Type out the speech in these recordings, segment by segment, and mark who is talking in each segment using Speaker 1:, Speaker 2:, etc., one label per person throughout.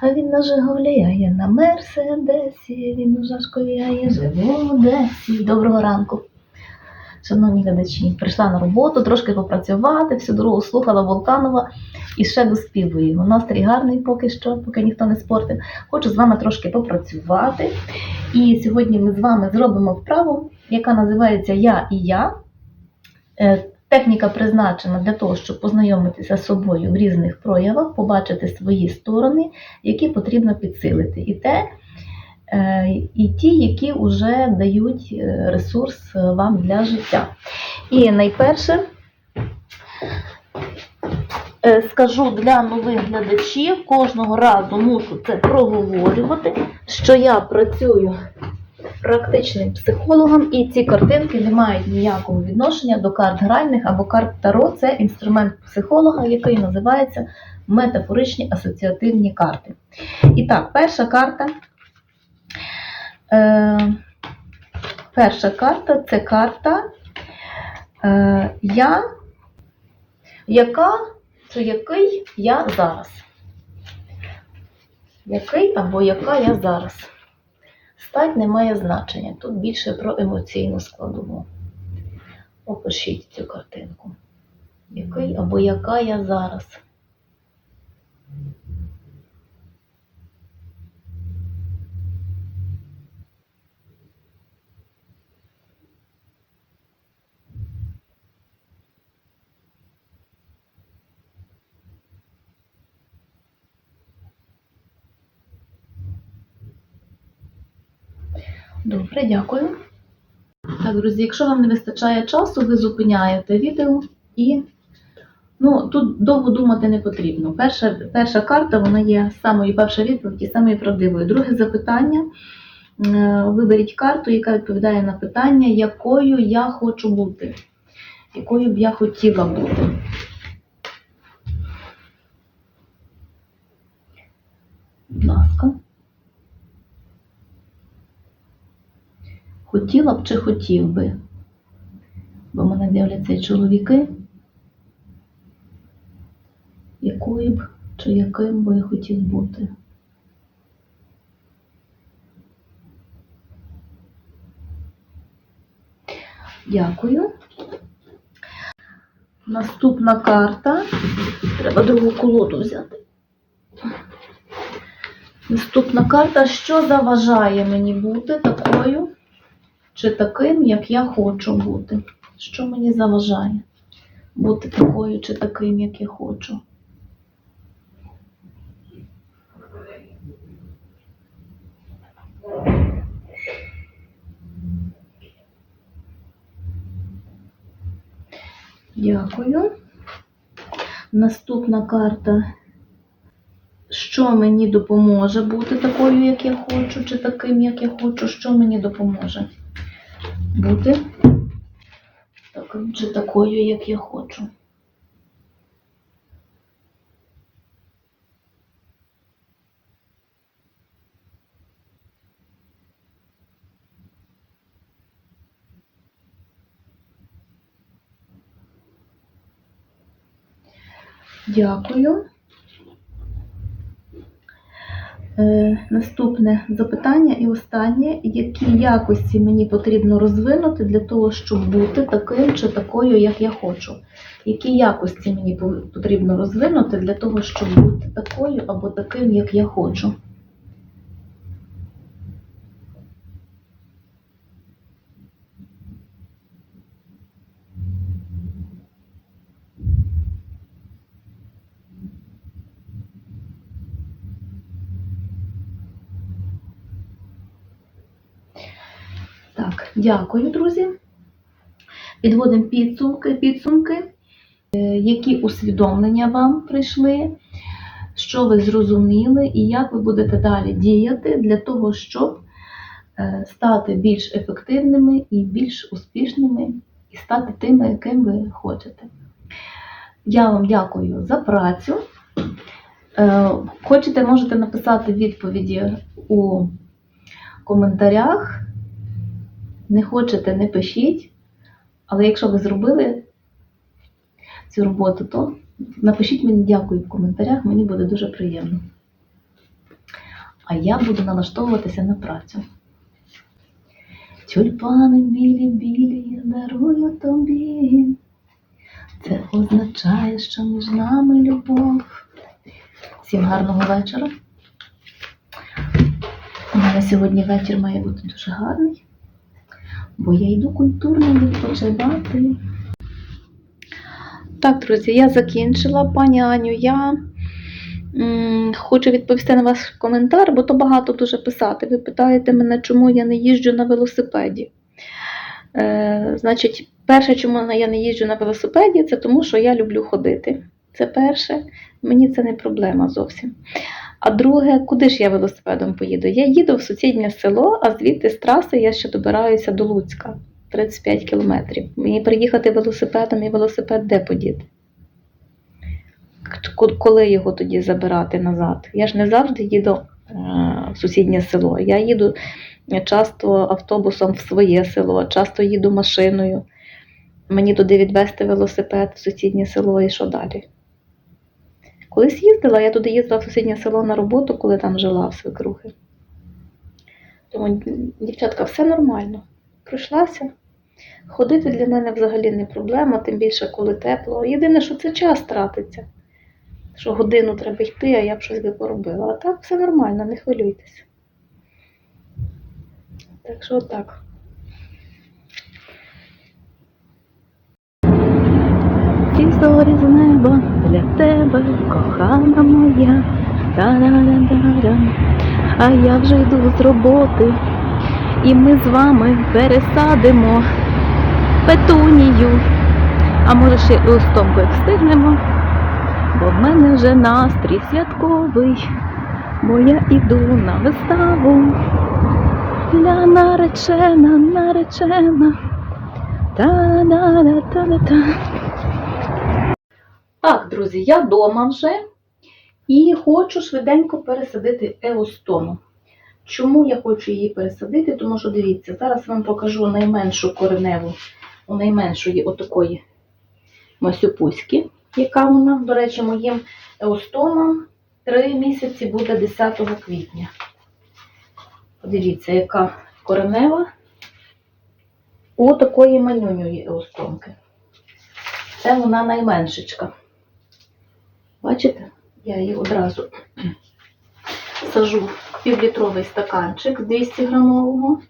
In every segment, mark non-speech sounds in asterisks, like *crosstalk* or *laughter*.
Speaker 1: А він на Жигулі, на Мерседесі, він у Жашкові, а живу в Одесі. Доброго ранку. Шановні глядачі, прийшла на роботу, трошки попрацювати, всю дорогу слухала Волканова і ще доспівую його. Настрій гарний поки що, поки ніхто не спортив. Хочу з вами трошки попрацювати. І сьогодні ми з вами зробимо вправу, яка називається Я і я. Техніка призначена для того, щоб познайомитися з собою в різних проявах, побачити свої сторони, які потрібно підсилити. І те, е, і ті, які вже дають е, ресурс е, вам для життя. І найперше скажу для нових глядачів, кожного разу мушу це проговорювати, що я працюю практичним психологом, і ці картинки не мають ніякого відношення до карт гральних або карт Таро. Це інструмент психолога, який називається метафоричні асоціативні карти. І так, перша карта. Е, перша карта це карта е, Я, яка чи який я зараз. Який або яка я зараз. Стать не має значення. Тут більше про емоційну складову. Опишіть цю картинку. Який або яка я зараз. Добре, дякую. Так, друзі, якщо вам не вистачає часу, ви зупиняєте відео і ну, тут довго думати не потрібно. Перша, перша карта вона є самою перша відповідь і самою правдивою. Друге запитання. Е, Виберіть карту, яка відповідає на питання, якою я хочу бути, якою б я хотіла бути. Хотіла б чи хотів би? Бо мене дивляться і чоловіки. Якою б чи яким би я хотів бути? Дякую. Наступна карта. Треба другу колоду взяти. Наступна карта. Що заважає мені бути такою? Чи таким, як я хочу бути. Що мені заважає бути такою чи таким, як я хочу. Дякую. Наступна карта. Що мені допоможе бути такою, як я хочу, чи таким, як я хочу, що мені допоможе? Бути таким чи такою, як я хочу. Дякую. Е, Наступне запитання і останнє, які якості мені потрібно розвинути для того, щоб бути таким чи такою, як я хочу? Які якості мені потрібно розвинути для того, щоб бути такою або таким, як я хочу? Так, дякую, друзі. Підводимо підсумки, підсумки, Е, які усвідомлення вам прийшли, що ви зрозуміли і як ви будете далі діяти для того, щоб е, стати більш ефективними і більш успішними, і стати тими, яким ви хочете. Я вам дякую за працю. Е, Хочете, можете написати відповіді у коментарях. Не хочете, не пишіть. Але якщо ви зробили цю роботу, то напишіть мені дякую в коментарях, мені буде дуже приємно. а я буду налаштовуватися на працю. Тюльпани білі білі, я дарую тобі. Це означає, що між нами любов. Всім гарного вечора. У мене сьогодні вечір має бути дуже гарний, бо я йду культурно відпочивати. Так, друзі, я закінчила. Пані Аню, я м, хочу відповісти на ваш коментар, бо то багато дуже писати. Ви питаєте мене, чому я не їжджу на велосипеді. Е, значить, перше, чому я не їжджу на велосипеді, це тому, що я люблю ходити. Це перше, мені це не проблема зовсім. А друге, куди ж я велосипедом поїду? Я їду в сусіднє село, а звідти з траси я ще добираюся до Луцька 35 кілометрів. Мені приїхати велосипедом і велосипед де подіти? Коли його тоді забирати назад? Я ж не завжди їду е, в сусіднє село. Я їду часто автобусом в своє село, часто їду машиною. Мені туди відвезти велосипед в сусіднє село і що далі? Колись їздила, я туди їздила в сусіднє село на роботу, коли там жила в свекрухи. Тому, дівчатка, все нормально. Пройшлася. Ходити для мене взагалі не проблема, тим більше, коли тепло. Єдине, що це час тратиться. Що годину треба йти, а я б щось би поробила. А так все нормально, не хвилюйтесь. Так що отак. Ці зорі з неба для тебе, кохана моя. Та-да-да-да-да. А я вже йду з роботи, і ми з вами пересадимо петунію. А може ще і устомку як встигнемо, бо в мене вже настрій святковий, бо я іду на виставу. Ля наречена, наречена. Та-да-да-та-да-та. Так, друзі, я вдома вже і хочу швиденько пересадити еостому. Чому я хочу її пересадити? Тому що дивіться, зараз вам покажу найменшу кореневу, у найменшої отакої масюпуськи, яка вона, до речі, моїм еостомам 3 місяці буде 10 квітня. Подивіться, яка коренева у такої манюньої еустомки. Це вона найменшечка. Бачите? Я її одразу сажу в півлітровий стаканчик з 200 грамового.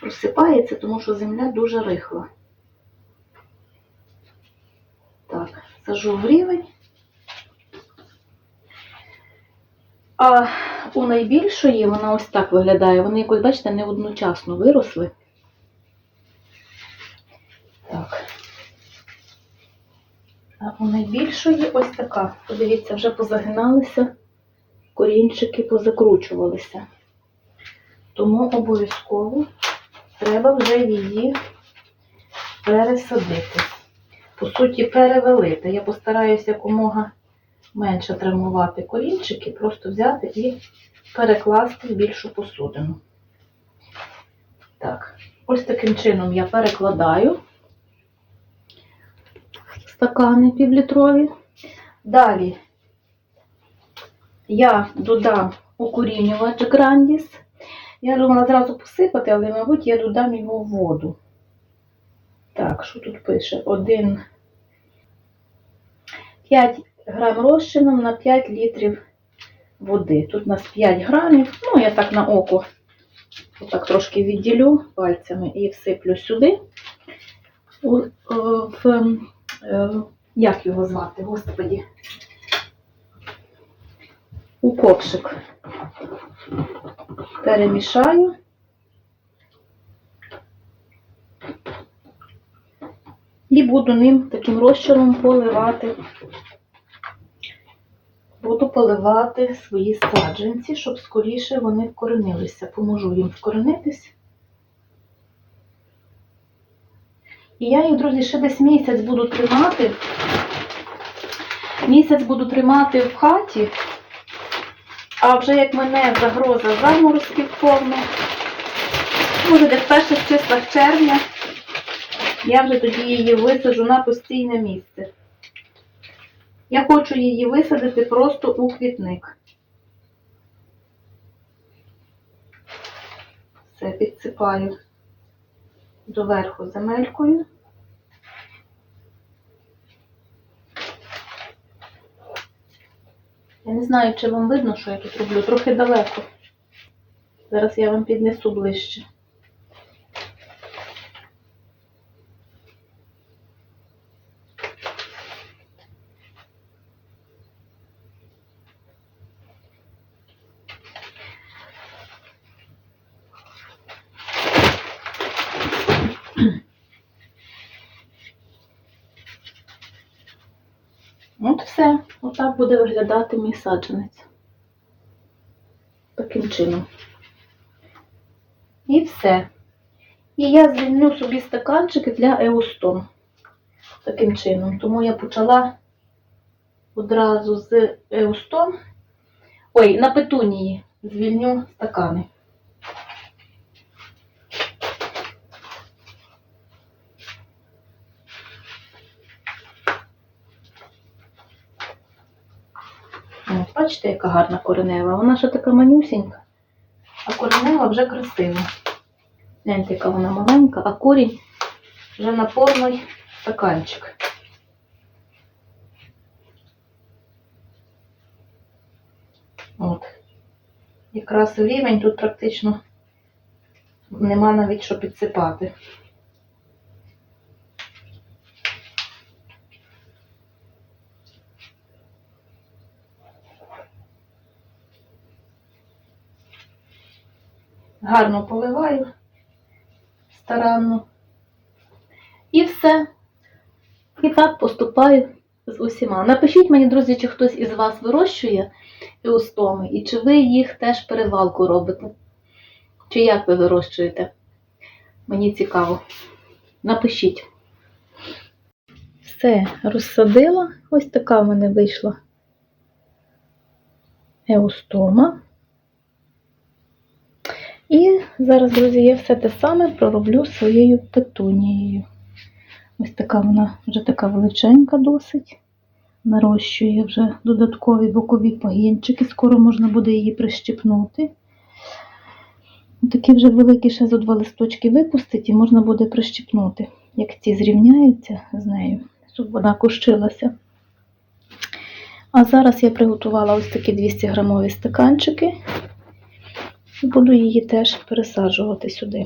Speaker 1: Розсипається, тому що земля дуже рихла. Так, сажу в рівень. А у найбільшої вона ось так виглядає. Вони якось, бачите, не одночасно виросли. Так. А у найбільшої ось така. Подивіться, вже позагиналися, корінчики позакручувалися. Тому обов'язково треба вже її пересадити. По суті, перевелити. Я постараюся якомога менше травмувати корінчики, просто взяти і перекласти в більшу посудину. Так, ось таким чином я перекладаю стакани півлітрові. Далі я додам укорінювач Грандіс. Я думала зразу посипати, але, мабуть, я додам його в воду. Так, що тут пише? 1 5 грам розчином на 5 літрів води. Тут у нас 5 грамів. Ну, я так на око отак трошки відділю пальцями і всиплю сюди. Е, в, е, як його звати, господі? У ковшик. Перемішаю. І буду ним таким розчином поливати. Буду поливати свої саджанці, щоб скоріше вони вкоренилися. Поможу їм вкоренитись. І я їх, друзі, ще десь місяць буду тримати. Місяць буду тримати в хаті, а вже як мене загроза заморозків повна, може десь в перших числах червня, я вже тоді її висаджу на постійне місце. Я хочу її висадити просто у квітник. Все, підсипаю доверху земелькою. Я не знаю, чи вам видно, що я тут роблю. Трохи далеко. Зараз я вам піднесу ближче. От все. Отак буде виглядати мій саджанець. Таким чином. І все. І я звільню собі стаканчики для еустом. Таким чином. Тому я почала одразу з еустом. Ой, на петунії звільню стакани. О, бачите, яка гарна коренева. Вона ще така манюсінька, а коренева вже красива. Гляньте, яка вона маленька, а корінь вже на повний стаканчик. От. Якраз рівень тут практично нема навіть що підсипати. Гарно поливаю старанно. І все. І так поступаю з усіма. Напишіть мені, друзі, чи хтось із вас вирощує еустоми, і чи ви їх теж перевалку робите. Чи як ви вирощуєте? Мені цікаво. Напишіть. Все, розсадила. Ось така в мене вийшла еустома. І зараз, друзі, я все те саме пророблю своєю петунією. Ось така вона вже така величенька досить. Нарощує вже додаткові бокові пагінчики. Скоро можна буде її прищипнути. Такі вже великі ще зо два листочки випустить і можна буде прищипнути, як ці зрівняються з нею, щоб вона кущилася. А зараз я приготувала ось такі 200 грамові стаканчики. Буду її теж пересаджувати сюди.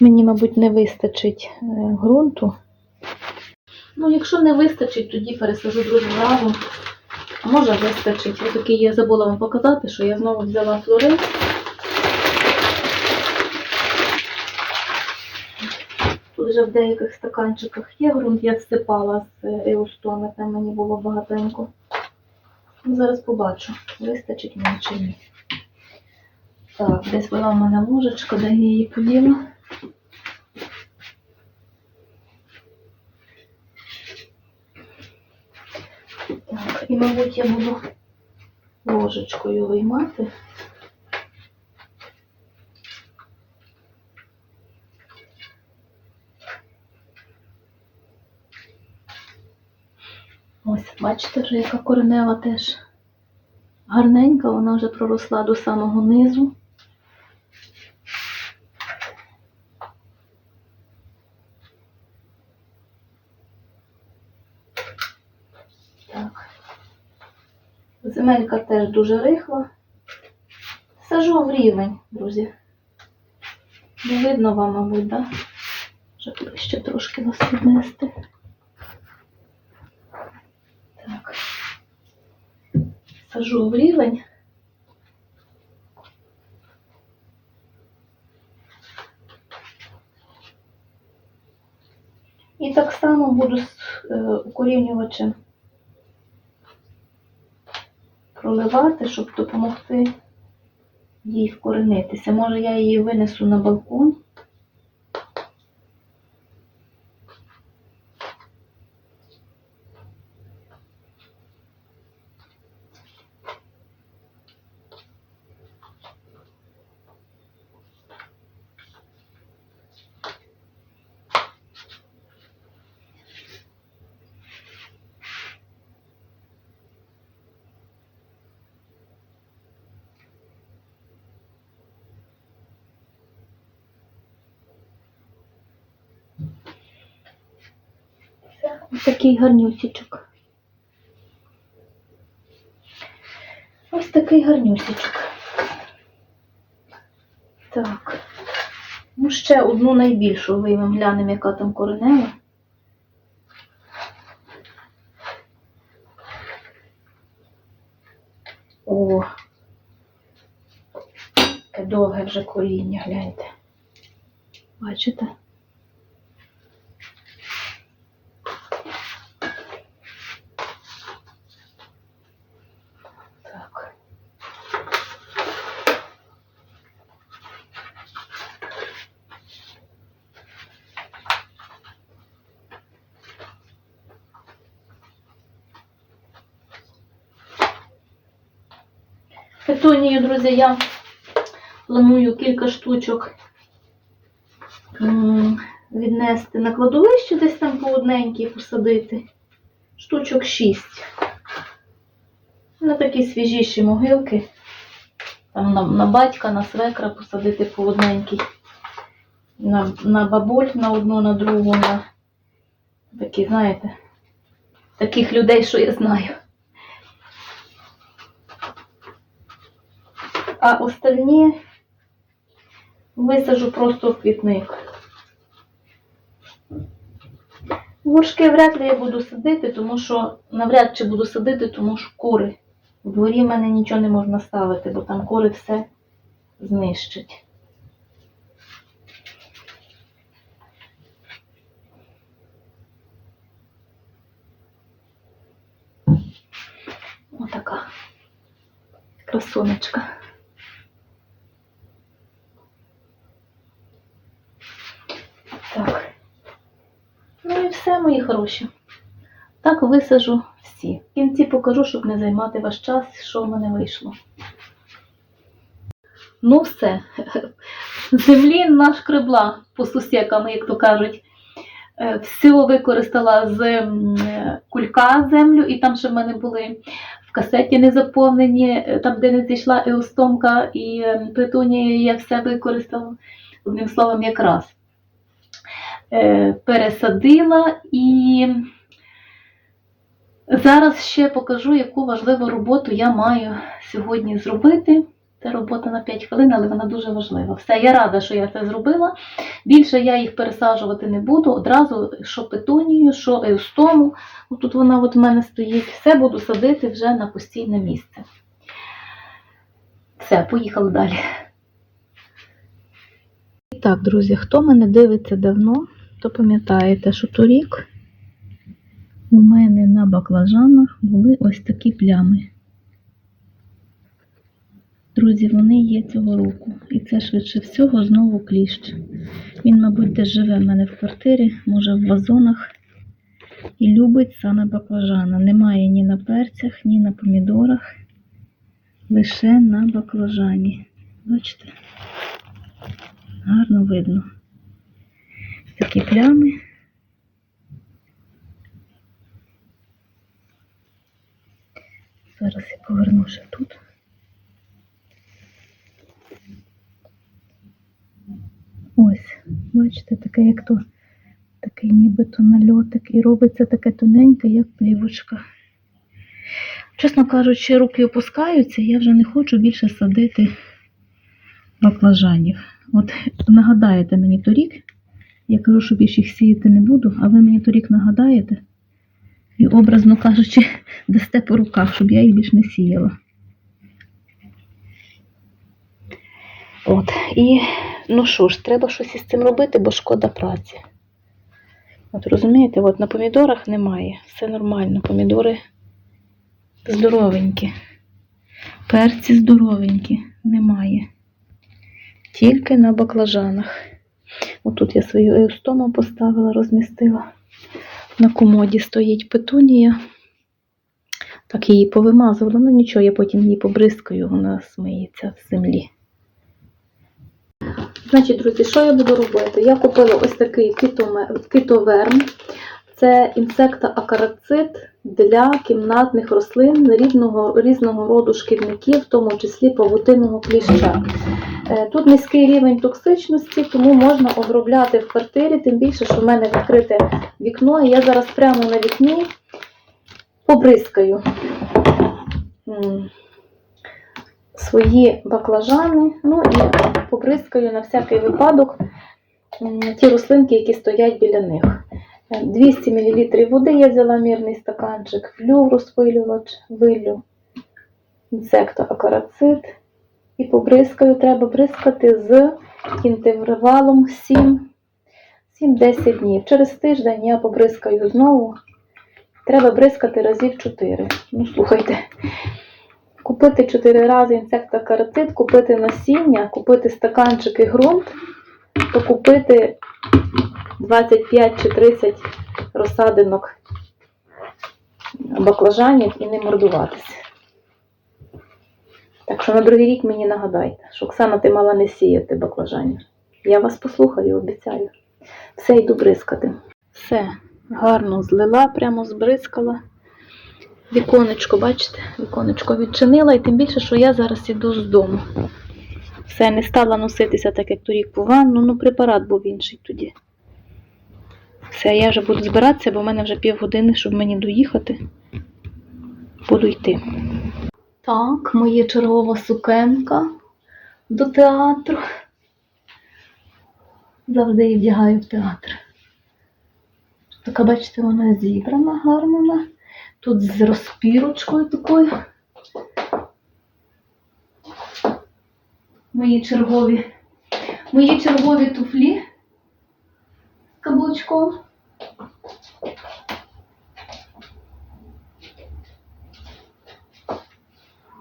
Speaker 1: Мені, мабуть, не вистачить е, ґрунту. Ну, якщо не вистачить, тоді пересажу друзі разом. Може вистачить. Ось такий я забула вам показати, що я знову взяла флорин. Тут вже в деяких стаканчиках є ґрунт, я всипала з е, еустоми, там мені було багатенько. Ну, Зараз побачу, вистачить мені чи ні. Так, десь була в мене ложечка, де я її поділа. Так, і, мабуть, я буду ложечкою виймати. Ось, бачите, вже яка коренева теж гарненька, вона вже проросла до самого низу. Земелька теж дуже рихла. Сажу в рівень, друзі. Не видно вам, мабуть, да? Вже ще трошки вас піднести. Так. Сажу в рівень. І так само буду з е, укорінювачем проливати, щоб допомогти їй вкоренитися. Може, я її винесу на балкон. Такий гарнюсічок. Ось такий гарнюсічок. Так. Ну, ще одну найбільшу виймемо, глянемо, яка там коренева. О, яке довге вже коріння, гляньте. Бачите? Так. Петунію, друзі, я планую кілька штучок віднести на кладовище, десь там по одненькій посадити. Штучок 6. На такі свіжіші могилки. Там на, на батька, на свекра посадити по одненькій. На, на бабуль на одну, на другу, на такі, знаєте, таких людей, що я знаю. А остальні висажу просто в квітник. Горшки вряд ли я буду садити, тому що навряд чи буду садити, тому що кури. У дворі в мене нічого не можна ставити, бо там кури все знищать. Отака красунечка. Так. Ну і все, мої хороші. Так висажу всі. В кінці покажу, щоб не займати ваш час, що в мене вийшло. Ну все. *laughs* Землі нашкребла по сусікам, як то кажуть. Е, Все використала з е, кулька землю, і там ще в мене були в касеті не заповнені, е, там, де не зійшла еустомка і е, петунія, я все використала. Одним словом, якраз пересадила і зараз ще покажу, яку важливу роботу я маю сьогодні зробити. Це робота на 5 хвилин, але вона дуже важлива. Все, я рада, що я це зробила. Більше я їх пересаджувати не буду. Одразу що петунію, що еустому. Тут вона от в мене стоїть. Все буду садити вже на постійне місце. Все, поїхали далі. І так, друзі, хто мене дивиться давно, то пам'ятаєте, що торік у мене на баклажанах були ось такі плями. Друзі, вони є цього року. І це швидше всього знову кліщ. Він, мабуть, десь живе в мене в квартирі, може в вазонах. І любить саме баклажана. Немає ні на перцях, ні на помідорах. Лише на баклажані. Бачите? Гарно видно. Такі плями. Зараз я поверну ще тут. Ось, бачите, таке як то, такий нібито нальотик. І робиться таке тоненьке, як плівочка. Чесно кажучи, руки опускаються, я вже не хочу більше садити баклажанів. От нагадаєте мені торік, я кажу, що більше їх сіяти не буду, а ви мені торік нагадаєте і, образно кажучи, *laughs* дасте по руках, щоб я їх більше не сіяла. От, і ну що ж, треба щось із цим робити, бо шкода праці. От розумієте, от на помідорах немає, все нормально, помідори здоровенькі. Перці здоровенькі, немає. Тільки на баклажанах. Отут я свою еустому поставила, розмістила. На комоді стоїть петунія. Так її повимазувала, ну нічого, я потім її побризкаю, вона смиється в землі. Значить, друзі, що я буду робити? Я купила ось такий китоверм. Це інсекта акарацит для кімнатних рослин різного, різного роду шкідників, в тому числі павутинного кліща. Е, Тут низький рівень токсичності, тому можна обробляти в квартирі, тим більше, що в мене відкрите вікно, і я зараз прямо на вікні побризкаю свої баклажани, ну і побризкаю на всякий випадок ті рослинки, які стоять біля них. Е, 200 мл води я взяла мірний стаканчик, розпилювач, виллю інсектоакарацит і побризкаю. Треба бризкати з інтервалом 7 7-10 днів. Через тиждень я побризкаю знову. Треба бризкати разів 4. Ну, слухайте. Купити 4 рази інсектокаратит, купити насіння, купити стаканчики ґрунт, то купити 25 чи 30 розсадинок баклажанів і не мордуватися. Так що на другий рік мені нагадайте, що Оксана, ти мала не сіяти баклажанів. Я вас послухаю, обіцяю. Все йду бризкати. Все, гарно злила, прямо збризкала. Віконечко, бачите, віконечко відчинила, і тим більше, що я зараз іду з дому. Все, не стала носитися так, як торік по ванну, ну препарат був інший тоді. Все, я вже буду збиратися, бо в мене вже півгодини, щоб мені доїхати. Буду йти. Так, моя чергова сукенка до театру. Завжди її вдягаю в театр. Така, бачите, вона зібрана гарно. вона. Тут з розпірочкою такою. Мої чергові. Мої чергові туфлі з.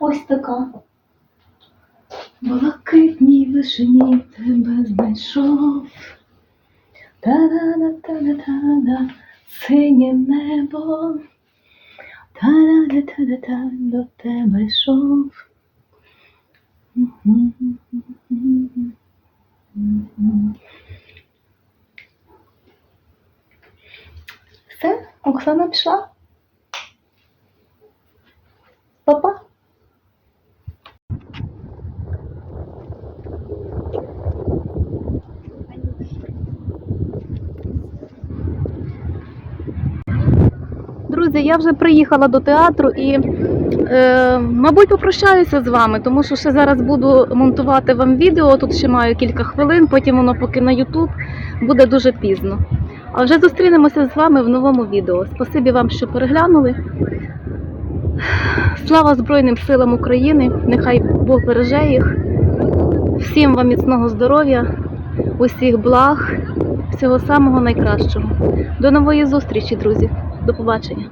Speaker 1: Ось така. Блакитній вишені тебе знайшов. Та-да-да-та-да-та-да, синє небо. Та-да-да-та-да-та, до тебе йшов. Все, Оксана пішла. Папа. Друзі, я вже приїхала до театру і, е, мабуть, попрощаюся з вами, тому що ще зараз буду монтувати вам відео. Тут ще маю кілька хвилин, потім воно поки на YouTube буде дуже пізно. А вже зустрінемося з вами в новому відео. Спасибі вам, що переглянули. Слава Збройним силам України! Нехай Бог береже їх. Всім вам міцного здоров'я, усіх благ, всього самого найкращого. До нової зустрічі, друзі. До побачення.